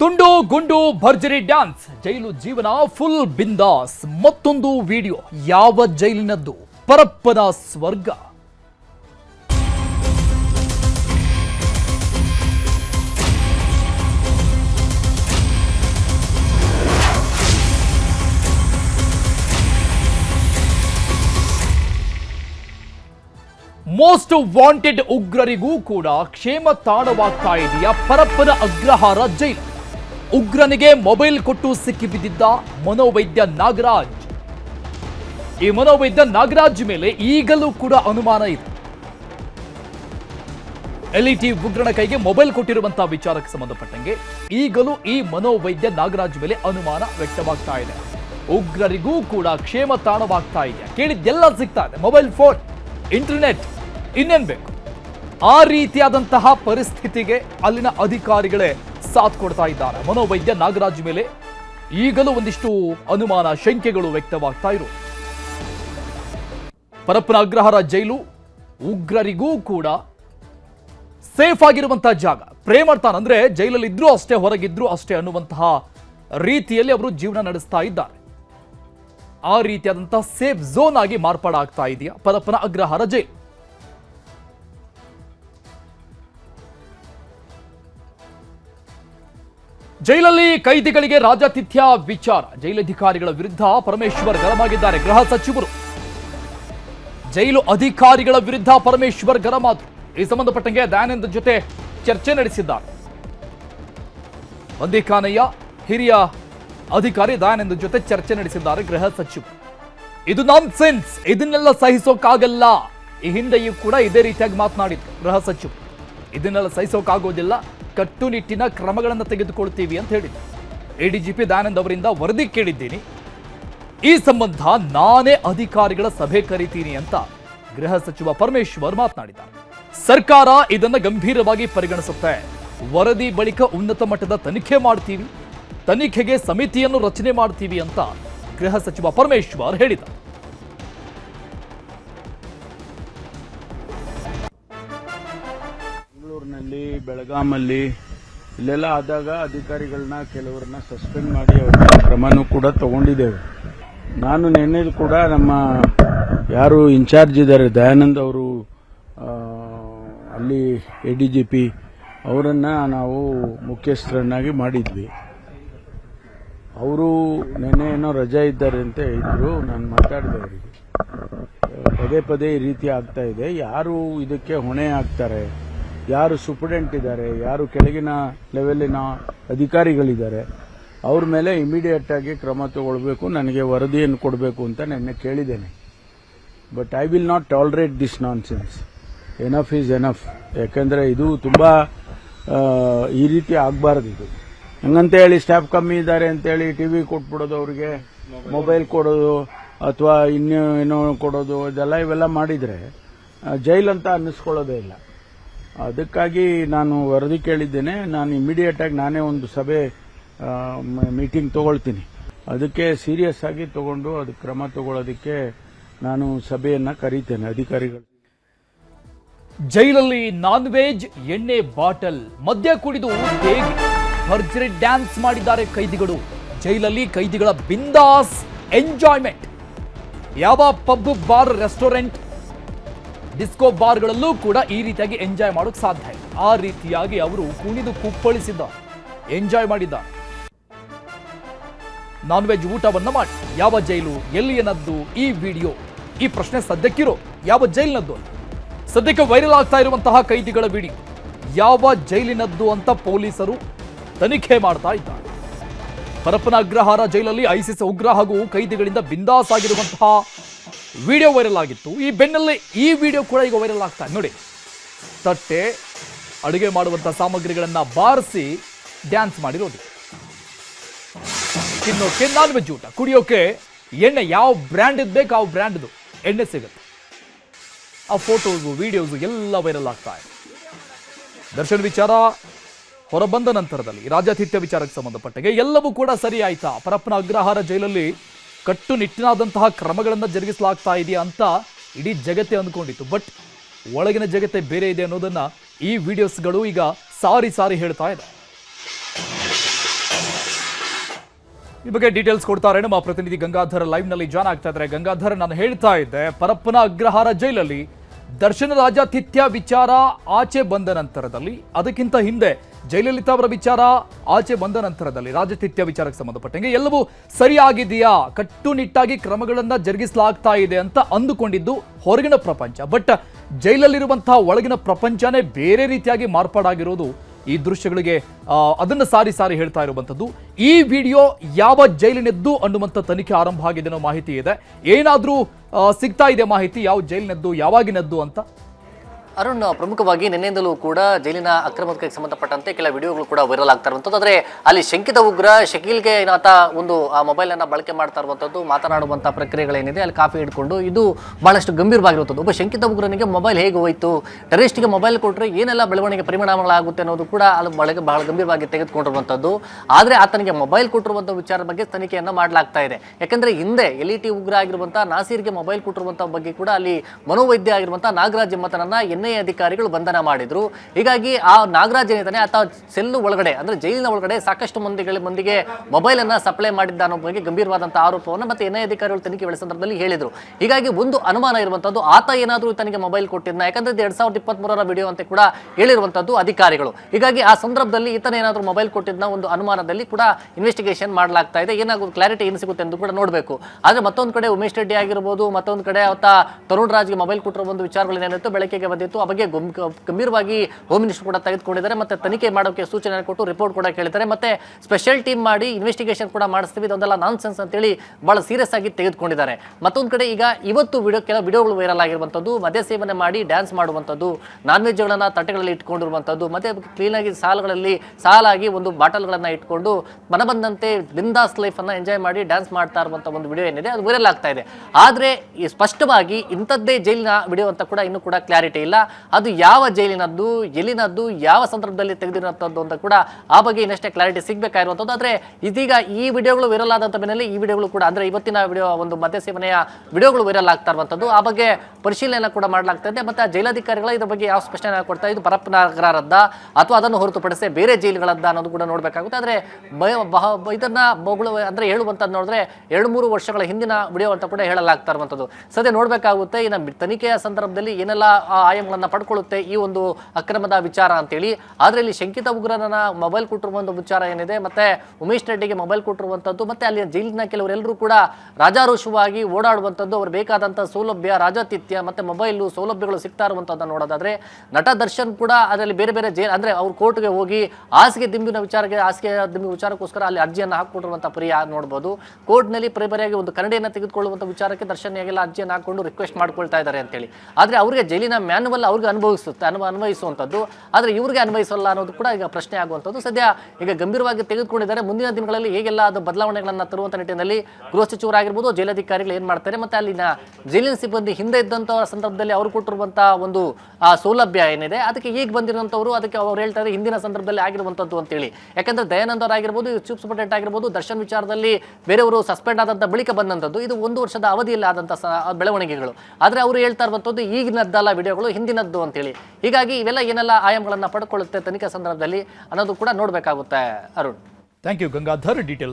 ತುಂಡು ಗುಂಡು ಭರ್ಜರಿ ಡ್ಯಾನ್ಸ್. ಜೈಲು ಜೀವನ ಫುಲ್ ಬಿಂದಾಸ್. ಮತ್ತೊಂದು ವಿಡಿಯೋ. ಯಾವ ಜೈಲಿನದ್ದು? ಪರಪ್ಪನ ಸ್ವರ್ಗ. ಮೋಸ್ಟ್ ವಾಂಟೆಡ್ ಉಗ್ರರಿಗೂ ಕೂಡ ಕ್ಷೇಮ ತಾಣವಾಗ್ತಾ ಇದೆಯಾ ಪರಪ್ಪನ ಅಗ್ರಹಾರ ಜೈಲು? ಉಗ್ರನಿಗೆ ಮೊಬೈಲ್ ಕೊಟ್ಟು ಸಿಕ್ಕಿಬಿದ್ದಿದ್ದ ಮನೋವೈದ್ಯ ನಾಗರಾಜ್. ಈ ಮನೋವೈದ್ಯ ನಾಗರಾಜ್ ಮೇಲೆ ಈಗಲೂ ಕೂಡ ಅನುಮಾನ ಇದೆ. ಎಲ್ಇಟಿ ಉಗ್ರನ ಕೈಗೆ ಮೊಬೈಲ್ ಕೊಟ್ಟಿರುವಂತಹ ವಿಚಾರಕ್ಕೆ ಸಂಬಂಧಪಟ್ಟಂಗೆ ಈಗಲೂ ಈ ಮನೋವೈದ್ಯ ನಾಗರಾಜ್ ಮೇಲೆ ಅನುಮಾನ ವ್ಯಕ್ತವಾಗ್ತಾ ಇದೆ. ಉಗ್ರರಿಗೂ ಕೂಡ ಕ್ಷೇಮ ತಾಣವಾಗ್ತಾ ಇದೆ. ಕೇಳಿದ್ದೆಲ್ಲ ಸಿಗ್ತಾ ಇದೆ. ಮೊಬೈಲ್ ಫೋನ್, ಇಂಟರ್ನೆಟ್, ಇನ್ನೇನ್ ಬೇಕು? ಆ ರೀತಿಯಾದಂತಹ ಪರಿಸ್ಥಿತಿಗೆ ಅಲ್ಲಿನ ಅಧಿಕಾರಿಗಳೇ ಸಾಥ್ ಕೊಡ್ತಾ ಇದ್ದಾರೆ. ಮನೋವೈದ್ಯ ನಾಗರಾಜ್ ಮೇಲೆ ಈಗಲೂ ಒಂದಿಷ್ಟು ಅನುಮಾನ, ಶಂಕೆಗಳು ವ್ಯಕ್ತವಾಗ್ತಾ ಇರು ಪರಪ್ಪನ ಅಗ್ರಹಾರ ಜೈಲು ಉಗ್ರರಿಗೂ ಕೂಡ ಸೇಫ್ ಆಗಿರುವಂತಹ ಜಾಗ. ಪ್ರೇ ಜೈಲಲ್ಲಿ ಇದ್ರೂ ಅಷ್ಟೇ, ಹೊರಗಿದ್ರು ಅಷ್ಟೇ ಅನ್ನುವಂತಹ ರೀತಿಯಲ್ಲಿ ಅವರು ಜೀವನ ನಡೆಸ್ತಾ ಇದ್ದಾರೆ. ಆ ರೀತಿಯಾದಂತಹ ಸೇಫ್ ಝೋನ್ ಆಗಿ ಮಾರ್ಪಾಡಾಗ್ತಾ ಇದೆಯಾ? ಪರಪ್ಪನ ಅಗ್ರಹಾರ ಜೈಲು. ಜೈಲಲ್ಲಿ ಕೈದಿಗಳಿಗೆ ರಾಜಾತಿಥ್ಯ ವಿಚಾರ. ಜೈಲಧಿಕಾರಿಗಳ ವಿರುದ್ಧ ಪರಮೇಶ್ವರ್ ಗರಮಾಗಿದ್ದಾರೆ ಗೃಹ ಸಚಿವರು. ಜೈಲು ಅಧಿಕಾರಿಗಳ ವಿರುದ್ಧ ಪರಮೇಶ್ವರ್ ಗರಮಾದರು. ಈ ಸಂಬಂಧಪಟ್ಟಂಗೆ ದಯಾನಂದ ಜೊತೆ ಚರ್ಚೆ ನಡೆಸಿದ್ದಾರೆ. ಬಂದಿಖಾನಯ್ಯ ಹಿರಿಯ ಅಧಿಕಾರಿ ದಯಾನಂದ್ ಜೊತೆ ಚರ್ಚೆ ನಡೆಸಿದ್ದಾರೆ ಗೃಹ ಸಚಿವರು. ಇದು ನಾನ್ ಸೆನ್ಸ್ ಇದನ್ನೆಲ್ಲ ಸಹಿಸೋಕಾಗಲ್ಲ. ಈ ಹಿಂದೆಯೂ ಕೂಡ ಇದೇ ರೀತಿಯಾಗಿ ಮಾತನಾಡಿದ್ರು ಗೃಹ ಸಚಿವರು. ಇದನ್ನೆಲ್ಲ ಸಹಿಸೋಕ್ಕಾಗೋದಿಲ್ಲ ಕಟ್ಟುನಿಟ್ಟಿನ ಕ್ರಮಗಳನ್ನು ತೆಗೆದುಕೊಳ್ತೀವಿ ಅಂತ ಹೇಳಿದ್ರು. ಎಡಿಜಿಪಿ ದಯಾನಂದ್ ಅವರಿಂದ ವರದಿ ಕೇಳಿದ್ದೀನಿ. ಈ ಸಂಬಂಧ ನಾನೇ ಅಧಿಕಾರಿಗಳ ಸಭೆ ಕರಿತೀನಿ ಅಂತ ಗೃಹ ಸಚಿವ ಪರಮೇಶ್ವರ್ ಮಾತನಾಡಿದ್ದಾರೆ. ಸರ್ಕಾರ ಇದನ್ನು ಗಂಭೀರವಾಗಿ ಪರಿಗಣಿಸುತ್ತೆ. ವರದಿ ಬಳಿಕ ಉನ್ನತ ಮಟ್ಟದ ತನಿಖೆ ಮಾಡ್ತೀವಿ. ತನಿಖೆಗೆ ಸಮಿತಿಯನ್ನು ರಚನೆ ಮಾಡ್ತೀವಿ ಅಂತ ಗೃಹ ಸಚಿವ ಪರಮೇಶ್ವರ್ ಹೇಳಿದ್ದಾರೆ. ಬೆಂಗಳೂರಿನಲ್ಲಿ ಬೆಳಗಾಮಲ್ಲಿ, ಇಲ್ಲೆಲ್ಲ ಆದಾಗ ಅಧಿಕಾರಿಗಳನ್ನ ಕೆಲವರನ್ನ ಸಸ್ಪೆಂಡ್ ಮಾಡಿ ಅವ್ರ ಕ್ರಮನೂ ಕೂಡ ತಗೊಂಡಿದ್ದೇವೆ. ನಾನು ನಿನ್ನೆ ಕೂಡ ನಮ್ಮ ಯಾರು ಇನ್ಚಾರ್ಜ್ ಇದ್ದಾರೆ, ದಯಾನಂದ್ ಅವರು ಅಲ್ಲಿ ಎ ಡಿ ಜಿ ಪಿ ಅವರನ್ನ ನಾವು ಮುಖ್ಯಸ್ಥರನ್ನಾಗಿ ಮಾಡಿದ್ವಿ. ಅವರು ನಿನ್ನೆ ಏನೋ ರಜೆ ಇದ್ದಾರೆ ಅಂತ ಇದ್ರು ನಾನು ಮಾತಾಡಿದೆ ಅವರಿಗೆ. ಪದೇ ಪದೇ ಈ ರೀತಿ ಆಗ್ತಾ ಇದೆ. ಯಾರು ಇದಕ್ಕೆ ಹೊಣೆ ಆಗ್ತಾರೆ? ಯಾರು ಸುಪ್ರಿಡೆಂಟ್ ಇದ್ದಾರೆ, ಯಾರು ಕೆಳಗಿನ ಲೆವೆಲಿನ ಅಧಿಕಾರಿಗಳಿದ್ದಾರೆ, ಅವ್ರ ಮೇಲೆ ಇಮಿಡಿಯೇಟ್ ಆಗಿ ಕ್ರಮ ತಗೊಳ್ಬೇಕು, ನನಗೆ ವರದಿಯನ್ನು ಕೊಡಬೇಕು ಅಂತ ನಿನ್ನೆ ಕೇಳಿದ್ದೇನೆ. But I will not tolerate this nonsense enough is enough ಯಾಕೆಂದ್ರೆ ಇದು ತುಂಬಾ ಈ ರೀತಿ ಆಗಬಾರದು ಇದು. ಹಂಗಂತ ಹೇಳಿ ಸ್ಟಾಫ್ ಕಮ್ಮಿ ಇದ್ದಾರೆ ಅಂತೇಳಿ ಟಿವಿ ಕೊಟ್ಬಿಡೋದು ಅವ್ರಿಗೆ ಮೊಬೈಲ್ ಕೊಡೋದು, ಅಥವಾ ಇನ್ನೂ ಏನೋ ಕೊಡೋದು, ಇದೆಲ್ಲ ಇವೆಲ್ಲ ಮಾಡಿದ್ರೆ ಅಂತ ಅನ್ನಿಸ್ಕೊಳ್ಳೋದೇ ಇಲ್ಲ. ಅದಕ್ಕಾಗಿ ನಾನು ವರದಿ ಕೇಳಿದ್ದೇನೆ. ನಾನು ಇಮಿಡಿಯೇಟ್ ಆಗಿ ನಾನೇ ಒಂದು ಸಭೆ ಮೀಟಿಂಗ್ ತಗೊಳ್ತೀನಿ. ಅದಕ್ಕೆ ಸೀರಿಯಸ್ ಆಗಿ ತಗೊಂಡು ಅದು ಕ್ರಮ ತಗೊಳ್ಳೋದಕ್ಕೆ ನಾನು ಸಭೆಯನ್ನ ಕರೀತೇನೆ, ಅಧಿಕಾರಿಗಳು ಜೈಲಲ್ಲಿ ನಾನ್ ವೆಜ್ ಎಣ್ಣೆ ಬಾಟಲ್, ಮದ್ಯ ಕುಡಿದು ಹೇಗೆ? ಭರ್ಜರಿ ಡ್ಯಾನ್ಸ್ ಮಾಡಿದ್ದಾರೆ ಕೈದಿಗಳು. ಜೈಲಲ್ಲಿ ಕೈದಿಗಳ ಬಿಂದಾಸ್ ಎಂಜಾಯ್ಮೆಂಟ್ ಯಾವ ಪಬ್ ಬಾರ್ ರೆಸ್ಟೋರೆಂಟ್ ಡಿಸ್ಕೋ ಬಾರ್ಗಳಲ್ಲೂ ಕೂಡ ಈ ರೀತಿಯಾಗಿ ಎಂಜಾಯ್ ಮಾಡೋಕೆ ಸಾಧ್ಯ ಇಲ್ಲ. ಆ ರೀತಿಯಾಗಿ ಅವರು ಕುಣಿದು ಕುಪ್ಪಳಿಸಿದ್ದಾರೆ. ಎಂಜಾಯ್ ಮಾಡಿದ್ದಾರೆ. ನಾನ್ ವೆಜ್ ಊಟವನ್ನು ಮಾಡಿ. ಯಾವ ಜೈಲು ಎಲ್ಲಿಯನದ್ದು ಈ ವಿಡಿಯೋ? ಈ ಪ್ರಶ್ನೆ ಸದ್ಯಕ್ಕಿರೋ ಯಾವ ಜೈಲಿನದ್ದು. ಸದ್ಯಕ್ಕೆ ವೈರಲ್ ಆಗ್ತಾ ಇರುವಂತಹ ಕೈದಿಗಳ ವಿಡಿಯೋ. ಯಾವ ಜೈಲಿನದ್ದು ಅಂತ ಪೊಲೀಸರು ತನಿಖೆ ಮಾಡ್ತಾ ಇದ್ದಾರೆ. ಪರಪ್ಪನ ಅಗ್ರಹಾರ ಜೈಲಲ್ಲಿ ಐಸಿಸ್ ಉಗ್ರ ಹಾಗೂ ಕೈದಿಗಳಿಂದ ಬಿಂದಾಸ್ ಆಗಿರುವಂತಹ ವಿಡಿಯೋ ವೈರಲ್ ಆಗಿತ್ತು. ಈ ಬೆನ್ನಲ್ಲೇ ಈ ವಿಡಿಯೋ ಕೂಡ ಈಗ ವೈರಲ್ ಆಗ್ತಾ ನೋಡಿ, ತಟ್ಟೆ, ಅಡುಗೆ ಮಾಡುವಂಥ ಸಾಮಗ್ರಿಗಳನ್ನ ಬಾರಿಸಿ ಡ್ಯಾನ್ಸ್ ಮಾಡಿರೋದು. ತಿನ್ನೋಕೆ ನಾನ್ ವೆಜ್ ಊಟ ಕುಡಿಯೋಕೆ ಎಣ್ಣೆ, ಯಾವ ಬ್ರ್ಯಾಂಡ್ ಬೇಕು ಆ ಬ್ರ್ಯಾಂಡ್ದು ಎಣ್ಣೆ ಸಿಗುತ್ತೆ. ಆ ಫೋಟೋಸು ವಿಡಿಯೋಸು ಎಲ್ಲ ವೈರಲ್ ಆಗ್ತಾ ಇದೆ. ದರ್ಶನ್ ವಿಚಾರ ಹೊರಬಂದ ನಂತರದಲ್ಲಿ ರಾಜಾತಿಥ್ಯ ವಿಚಾರಕ್ಕೆ ಸಂಬಂಧಪಟ್ಟಂಗೆ ಎಲ್ಲವೂ ಕೂಡ ಸರಿ ಆಯ್ತಾ? ಪರಪ್ಪನ ಅಗ್ರಹಾರ ಜೈಲಲ್ಲಿ ಕಟ್ಟುನಿಟ್ಟಿನಾದಂತಹ ಕ್ರಮಗಳನ್ನು ಜರುಗಿಸಲಾಗ್ತಾ ಇದೆಯಾ ಅಂತ ಇಡೀ ಜಗತ್ತೇ ಅಂದ್ಕೊಂಡಿತ್ತು. ಬಟ್ ಒಳಗಿನ ಜಗತ್ತೇ ಬೇರೆ ಇದೆ ಅನ್ನೋದನ್ನು ಈ ವಿಡಿಯೋಸ್ಗಳು ಈಗ ಸಾರಿ ಸಾರಿ ಹೇಳ್ತಾ ಇದೆ. ಈ ಬಗ್ಗೆ ಡೀಟೇಲ್ಸ್ ಕೊಡ್ತಾರೆ ನಮ್ಮ ಪ್ರತಿನಿಧಿ ಗಂಗಾಧರ್. ಲೈವ್ನಲ್ಲಿ ಜಾಯ್ನ್ ಆಗ್ತಾ ಇದ್ದಾರೆ. ಗಂಗಾಧರ್, ನಾನು ಹೇಳ್ತಾ ಇದ್ದೆ, ಪರಪ್ಪನ ಅಗ್ರಹಾರ ಜೈಲಲ್ಲಿ ದರ್ಶನ ರಾಜಾತಿಥ್ಯ ವಿಚಾರ ಆಚೆ ಬಂದ ನಂತರದಲ್ಲಿ, ಅದಕ್ಕಿಂತ ಹಿಂದೆ ಜಯಲಲಿತಾ ಅವರ ವಿಚಾರ ಆಚೆ ಬಂದ ನಂತರದಲ್ಲಿ ರಾಜತಿಥ್ಯ ವಿಚಾರಕ್ಕೆ ಸಂಬಂಧಪಟ್ಟಂಗೆ ಎಲ್ಲವೂ ಸರಿಯಾಗಿದೆಯಾ? ಕಟ್ಟುನಿಟ್ಟಾಗಿ ಕ್ರಮಗಳನ್ನು ಜರುಗಿಸಲಾಗ್ತಾ ಇದೆ ಅಂತ ಅಂದುಕೊಂಡಿದ್ದು ಹೊರಗಿನ ಪ್ರಪಂಚ. ಬಟ್ ಜೈಲಲ್ಲಿರುವಂತಹ ಒಳಗಿನ ಪ್ರಪಂಚನೇ ಬೇರೆ ರೀತಿಯಾಗಿ ಮಾರ್ಪಾಡಾಗಿರೋದು ಈ ದೃಶ್ಯಗಳಿಗೆ ಅದನ್ನು ಸಾರಿ ಸಾರಿ ಹೇಳ್ತಾ ಇರುವಂತದ್ದು ಈ ವಿಡಿಯೋ ಯಾವ ಜೈಲಿನದ್ದು ಅನ್ನುವಂಥ ತನಿಖೆ ಆರಂಭ ಆಗಿದೆ ಅನ್ನೋ ಮಾಹಿತಿ ಇದೆ. ಏನಾದ್ರೂ ಸಿಗ್ತಾ ಇದೆ ಮಾಹಿತಿ, ಯಾವ ಜೈಲಿನದ್ದು, ಯಾವಾಗಿನದ್ದು ಅಂತ? ಅರುಣ್, ಪ್ರಮುಖವಾಗಿ ನಿನ್ನೆಯಿಂದಲೂ ಕೂಡ ಜೈಲಿನ ಅಕ್ರಮಕ್ಕೆ ಸಂಬಂಧಪಟ್ಟಂತೆ ಕೆಲ ವಿಡಿಯೋಗಳು ಕೂಡ ವೈರಲ್ ಆಗ್ತಾ ಇರುವಂಥದ್ದು. ಆದರೆ ಅಲ್ಲಿ ಶಂಕಿತ ಉಗ್ರ ಶಕೀಲ್ಗೆ ಏನಾತ ಒಂದು, ಆ ಮೊಬೈಲ್ ಅನ್ನ ಬಳಕೆ ಮಾಡ್ತಾ ಇರುವಂಥದ್ದು, ಮಾತನಾಡುವಂಥ ಪ್ರಕ್ರಿಯೆಗಳೇನಿದೆ, ಅಲ್ಲಿ ಕಾಫಿ ಹಿಡ್ಕೊಂಡು ಇದು ಬಹಳಷ್ಟು ಗಂಭೀರವಾಗಿರುತ್ತದೆ ಒಬ್ಬ ಶಂಕಿತ ಉಗ್ರನಿಗೆ ಮೊಬೈಲ್ ಹೇಗೆ ಹೋಯಿತು? ಟೆರರಿಸ್ಟ್ಗೆ ಮೊಬೈಲ್ ಕೊಟ್ಟರೆ ಏನೆಲ್ಲ ಬೆಳವಣಿಗೆ ಪರಿಣಾಮಗಳಾಗುತ್ತೆ ಅನ್ನೋದು ಕೂಡ ಅದು ಬಳಕೆ ಬಹಳ ಗಂಭೀರವಾಗಿ ತೆಗೆದುಕೊಂಡಿರುವಂಥದ್ದು. ಆದರೆ ಆತನಿಗೆ ಮೊಬೈಲ್ ಕೊಟ್ಟಿರುವಂಥ ವಿಚಾರದ ಬಗ್ಗೆ ತನಿಖೆಯನ್ನು ಮಾಡಲಾಗ್ತಾ ಇದೆ. ಯಾಕಂದ್ರೆ ಹಿಂದೆ ಎಲ್ ಇ ಟಿ ಉಗ್ರ ಆಗಿರುವಂಥ, ನಾಸೀರ್ಗೆ ಮೊಬೈಲ್ ಕೊಟ್ಟಿರುವಂಥ ಬಗ್ಗೆ ಕೂಡ ಅಲ್ಲಿ ಮನೋವೈದ್ಯ ಆಗಿರುವಂಥ ನಾಗರಾಜ್ ಎಂಬತನನ್ನ ಎನ್ ಐ ಅಧಿಕಾರಿಗಳು ಬಂಧನ ಮಾಡಿದ್ರು. ಹೀಗಾಗಿ ಆ ನಾಗರಾಜ್ ಏನಿದ್ದಾನೆ ಅಥವಾ ಸೆಲ್ಲು ಒಳಗಡೆ, ಅಂದ್ರೆ ಜೈಲಿನ ಒಳಗಡೆ ಸಾಕಷ್ಟು ಮಂದಿಗಳ ಮಂದಿಗೆ ಮೊಬೈಲ್ ಅನ್ನ ಸಪ್ಲೈ ಮಾಡಿದ್ದ ಅನ್ನೋ ಬಗ್ಗೆ ಗಂಭೀರವಾದಂತಹ ಆರೋಪವನ್ನು ಮತ್ತೆ ಎನ್ಐ ಅಧಿಕಾರಿಗಳು ತನಿಖೆ ವೇಳೆ ಸಂದರ್ಭದಲ್ಲಿ ಹೇಳಿದ್ರು. ಹೀಗಾಗಿ ಒಂದು ಅನುಮಾನ ಇರುವಂತದ್ದು, ಆತ ಏನಾದರೂ ತನಗೆ ಮೊಬೈಲ್ ಕೊಟ್ಟಿದ್ದ ಯಾಕಂದ್ರೆ ಎರಡ್ ಸಾವಿರದ ಇಪ್ಪತ್ತ್ ಮೂರರ ವಿಡಿಯೋ ಅಂತ ಕೂಡ ಹೇಳಿರುವಂತದ್ದು ಅಧಿಕಾರಿಗಳು. ಹೀಗಾಗಿ ಆ ಸಂದರ್ಭದಲ್ಲಿ ಈತನ ಏನಾದರೂ ಮೊಬೈಲ್ ಕೊಟ್ಟಿದ್ದ ಒಂದು ಅನುಮಾನದಲ್ಲಿ ಕೂಡ ಇನ್ವೆಸ್ಟಿಗೇಷನ್ ಮಾಡಲಾಗ್ತಾ ಇದೆ. ಏನಾಗುತ್ತೆ ಕ್ಲಾರಿಟಿ ಏನು ಸಿಗುತ್ತೆ ಎಂದು ಕೂಡ ನೋಡಬೇಕು. ಆದ್ರೆ ಮತ್ತೊಂದು ಕಡೆ ಉಮೇಶ್ ರೆಡ್ಡಿ ಆಗಿರ್ಬೋದು, ಮತ್ತೊಂದು ಕಡೆ ಅವತ್ತ ತರುಣ್ ರಾಜ್ಗೆ ಮೊಬೈಲ್ ಕೊಟ್ಟಿರೋ ಒಂದು ವಿಚಾರಗಳೇನಿತ್ತು ಬೆಳಕಿಗೆ ಬಂದಿತ್ತು. ಆ ಬಗ್ಗೆ ಗಂಭೀರವಾಗಿ ಹೋಮ್ ಮಿನಿಸ್ಟರ್ ಕೂಡ ತೆಗೆದುಕೊಂಡಿದ್ದಾರೆ ಮತ್ತೆ ತನಿಖೆ ಮಾಡೋಕೆ ಸೂಚನೆ ಕೊಟ್ಟು ರಿಪೋರ್ಟ್ ಕೂಡ ಕೇಳಿದ್ದಾರೆ ಮತ್ತೆ ಸ್ಪೆಷಲ್ ಟೀಮ್ ಮಾಡಿ ಇನ್ವೆಸ್ಟಿಗೇಷನ್ ಕೂಡ ಮಾಡಿಸ್ತೀವಿ. ಇದೊಂದೆಲ್ಲ ನಾನ್ ಸೆನ್ಸ್ ಅಂತೇಳಿ ಬಹಳ ಸೀರಿಯಸ್ ಆಗಿ ತೆಗೆದುಕೊಂಡಿದ್ದಾರೆ. ಮತ್ತೊಂದು ಕಡೆ ಈಗ ಇವತ್ತು ವಿಡಿಯೋ ಕೆಲ ವಿಡಿಯೋಗಳು ವೈರಲ್ ಆಗಿರುವಂಥದ್ದು, ಮದ್ಯ ಸೇವನೆ ಮಾಡಿ ಡ್ಯಾನ್ಸ್ ಮಾಡುವಂಥದ್ದು ನಾನ್ ವೆಜ್ಗಳನ್ನು ತಟ್ಟೆಗಳಲ್ಲಿ ಇಟ್ಕೊಂಡಿರುವಂಥದ್ದು ಮತ್ತೆ ಕ್ಲೀನಾಗಿ ಸಾಲುಗಳಲ್ಲಿ ಸಾಲಾಗಿ ಒಂದು ಬಾಟಲ್ಗಳನ್ನು ಇಟ್ಕೊಂಡು ಮನ ಬಂದಂತೆ ಬಿಂದಾಸ್ ಲೈಫನ್ನು ಎಂಜಾಯ್ ಮಾಡಿ ಡ್ಯಾನ್ಸ್ ಮಾಡ್ತಾ ಇರುವಂಥ ಒಂದು ವಿಡಿಯೋ ಏನಿದೆ, ಅದು ವೈರಲ್ ಆಗ್ತಾ ಇದೆ. ಆದರೆ ಸ್ಪಷ್ಟವಾಗಿ ಇಂಥದ್ದೇ ಜೈಲಿನ ವಿಡಿಯೋ ಅಂತ ಕೂಡ ಇನ್ನೂ ಕೂಡ ಕ್ಲಾರಿಟಿ ಇಲ್ಲ. ಅದು ಯಾವ ಜೈಲಿನದ್ದು, ಎಲ್ಲಿನದ್ದು, ಯಾವ ಸಂದರ್ಭದಲ್ಲಿ ತೆಗೆದಿರುವಂಥದ್ದು ಅಂತ ಕೂಡ ಆ ಬಗ್ಗೆ ಇನ್ನಷ್ಟೇ ಕ್ಲಾರಿಟಿ ಸಿಗಬೇಕಾಗಿರುವಂಥದ್ದು. ಆದರೆ ಇದೀಗ ಈ ವಿಡಿಯೋಗಳು ವೈರಲ್ ಆದಂಥ ಬೆನ್ನಲ್ಲಿ ಈ ವಿಡಿಯೋಗಳು ಕೂಡ, ಅಂದರೆ ಇವತ್ತಿನ ವಿಡಿಯೋ ಒಂದು ಮದ್ಯ ಸೇವನೆಯ ವಿಡಿಯೋಗಳು ವೈರಲ್ ಆಗ್ತಾ ಇರುವಂಥದ್ದು. ಆ ಬಗ್ಗೆ ಪರಿಶೀಲನೆ ಕೂಡ ಮಾಡಲಾಗ್ತಾ ಇದೆ. ಮತ್ತು ಆ ಜೈಲಾಧಿಕಾರಿಗಳ ಇದ್ರ ಬಗ್ಗೆ ಯಾವ ಸ್ಪಷ್ಟನೆ ಕೊಡ್ತಾ ಇದು ಪರಪ್ಪನಗರದ್ದ ಅಥವಾ ಅದನ್ನು ಹೊರತುಪಡಿಸಿ ಬೇರೆ ಜೈಲುಗಳದ್ದ ಅನ್ನೋದು ಕೂಡ ನೋಡಬೇಕಾಗುತ್ತೆ. ಆದರೆ ಇದನ್ನ ಬೊಗಳು, ಅಂದರೆ ಹೇಳುವಂಥದ್ದು ನೋಡಿದ್ರೆ ಎರಡು ಮೂರು ವರ್ಷಗಳ ಹಿಂದಿನ ವಿಡಿಯೋ ಅಂತ ಕೂಡ ಹೇಳಲಾಗ್ತಾ ಇರುವಂಥದ್ದು. ಸದ್ಯ ನೋಡಬೇಕಾಗುತ್ತೆ, ಇನ್ನು ತನಿಖೆಯ ಸಂದರ್ಭದಲ್ಲಿ ಏನೆಲ್ಲ ಆ ಆಯಾಮಗಳನ್ನು ಪಡ್ಕೊಳ್ಳುತ್ತೆ ಈ ಒಂದು ಅಕ್ರಮದ ವಿಚಾರ ಅಂತೇಳಿ. ಆದರೆ ಇಲ್ಲಿ ಶಂಕಿತ ಉಗ್ರನ ಮೊಬೈಲ್ ಕೊಟ್ಟಿರುವ ಒಂದು ವಿಚಾರ ಏನಿದೆ, ಮತ್ತೆ ಉಮೇಶ್ ರೆಡ್ಡಿಗೆ ಮೊಬೈಲ್ ಕೊಟ್ಟಿರುವಂಥದ್ದು ಮತ್ತೆ ಅಲ್ಲಿ ಜೈಲಿನ ಕೆಲವರೆಲ್ಲರೂ ಕೂಡ ರಾಜಾರೋಷವಾಗಿ ಓಡಾಡುವಂಥದ್ದು ಅವ್ರು ಬೇಕಾದಂಥ ಸೌಲಭ್ಯ, ರಾಜಾತಿಥ್ಯ, ಮತ್ತೆ ಮೊಬೈಲು ಸೌಲಭ್ಯಗಳು ಸಿಗ್ತಾ ಇರುವಂಥದ್ದನ್ನು ನೋಡೋದಾದ್ರೆ, ನಟ ದರ್ಶನ್ ಕೂಡ ಅದರಲ್ಲಿ ಬೇರೆ ಬೇರೆ ಜೈಲ್, ಅಂದರೆ ಅವ್ರು ಕೋರ್ಟ್ಗೆ ಹೋಗಿ ಹಾಸಿಗೆ ದಿಂಬಿನ ವಿಚಾರಕ್ಕೆ, ಹಾಸಿಗೆ ದಿಂಬಿನ ವಿಚಾರಕ್ಕೋಸ್ಕರ ಅಲ್ಲಿ ಅರ್ಜಿಯನ್ನು ಹಾಕಿಕೊಟ್ಟಿರುವಂಥ ಪರಿ ನೋಡ್ಬೋದು. ಕೋರ್ಟ್ನಲ್ಲಿ ಪರಿಪರಿಯಾಗಿ ಒಂದು ಕನ್ನಡಿಯನ್ನು ತೆಗೆದುಕೊಳ್ಳುವಂಥ ವಿಚಾರಕ್ಕೆ ದರ್ಶನ್ ಆಗಿಲ್ಲ ಅರ್ಜಿಯನ್ನು ಹಾಕೊಂಡು ರಿಕ್ವೆಸ್ಟ್ ಮಾಡ್ಕೊಳ್ತಾ ಇದ್ದಾರೆ ಅಂತೇಳಿ. ಆದರೆ ಅವರಿಗೆ ಜೈಲಿನ ಮ್ಯಾನುವಲ್ ಅವ್ರಿಗೆ ಅನುಭವಿಸುತ್ತೆ ಅನ್ವ ಅನ್ವಯಿಸುವಂಥದ್ದು. ಆದರೆ ಇವ್ರಿಗೆ ಅನ್ವಯಿಸಲ್ಲ ಅನ್ನೋದು ಕೂಡ ಈಗ ಪ್ರಶ್ನೆ ಆಗುವಂಥದ್ದು. ಸದ್ಯ ಈಗ ಗಂಭೀರವಾಗಿ ತೆಗೆದುಕೊಂಡಿದ್ದಾರೆ. ಮುಂದಿನ ದಿನಗಳಲ್ಲಿ ಹೇಗೆಲ್ಲ ಅದು ಬದಲಾವಣೆಗಳನ್ನು ತರುವಂಥ ನಿಟ್ಟಿನಲ್ಲಿ ಗೃಹ ಸಚಿವರಾಗಿರ್ಬೋದು, ಜೈಲಧಿಕಾರಿಗಳು ಏನು ಮಾಡ್ತಾರೆ ಮತ್ತೆ ಅಲ್ಲಿನ ಜೈಲಿನ ಸಿಬ್ಬಂದಿ ಹಿಂದೆ ಇದ್ದಂಥ ಸಂದರ್ಭದಲ್ಲಿ ಅವರು ಕೊಟ್ಟಿರುವಂಥ ಒಂದು ಸೌಲಭ್ಯ ಏನಿದೆ, ಅದಕ್ಕೆ ಈಗ ಬಂದಿರುವಂಥವರು ಅದಕ್ಕೆ ಅವ್ರು ಹೇಳ್ತಾರೆ ಹಿಂದಿನ ಸಂದರ್ಭದಲ್ಲಿ ಆಗಿರುವಂಥದ್ದು ಅಂತೇಳಿ. ಯಾಕಂದ್ರೆ ದಯಾನಂದ್ ಅವರಾಗಿರ್ಬೋದು ಚೀಫ್ ಸೂಪರ್ಟೆಂಟ್ ಆಗಿರ್ಬೋದು, ದರ್ಶನ್ ವಿಚಾರದಲ್ಲಿ ಬೇರೆಯವರು ಸಸ್ಪೆಂಡ್ ಆದಂಥ ಬಳಿಕ ಬಂದಂಥದ್ದು. ಇದು ಒಂದು ವರ್ಷದ ಅವಧಿಯಲ್ಲಿ ಆದಂಥ ಬೆಳವಣಿಗೆಗಳು. ಆದರೆ ಅವರು ಹೇಳ್ತಾ ಇರುವಂಥದ್ದು ಈಗಿನದ್ದಲ್ಲ ವಿಡಿಯೋಗಳು ಹಿಂದಿನದ್ದು ಅಂತೇಳಿ. ಹೀಗಾಗಿ ಇವೆಲ್ಲ ಏನೆಲ್ಲ ಆಯಾಮಗಳನ್ನು ಪಡ್ಕೊಳ್ಳುತ್ತೆ ತನಿಖಾ ಸಂದರ್ಭದಲ್ಲಿ ಅನ್ನೋದು ಕೂಡ ನೋಡಬೇಕಾಗುತ್ತೆ Arun. Thank you Gangadhar details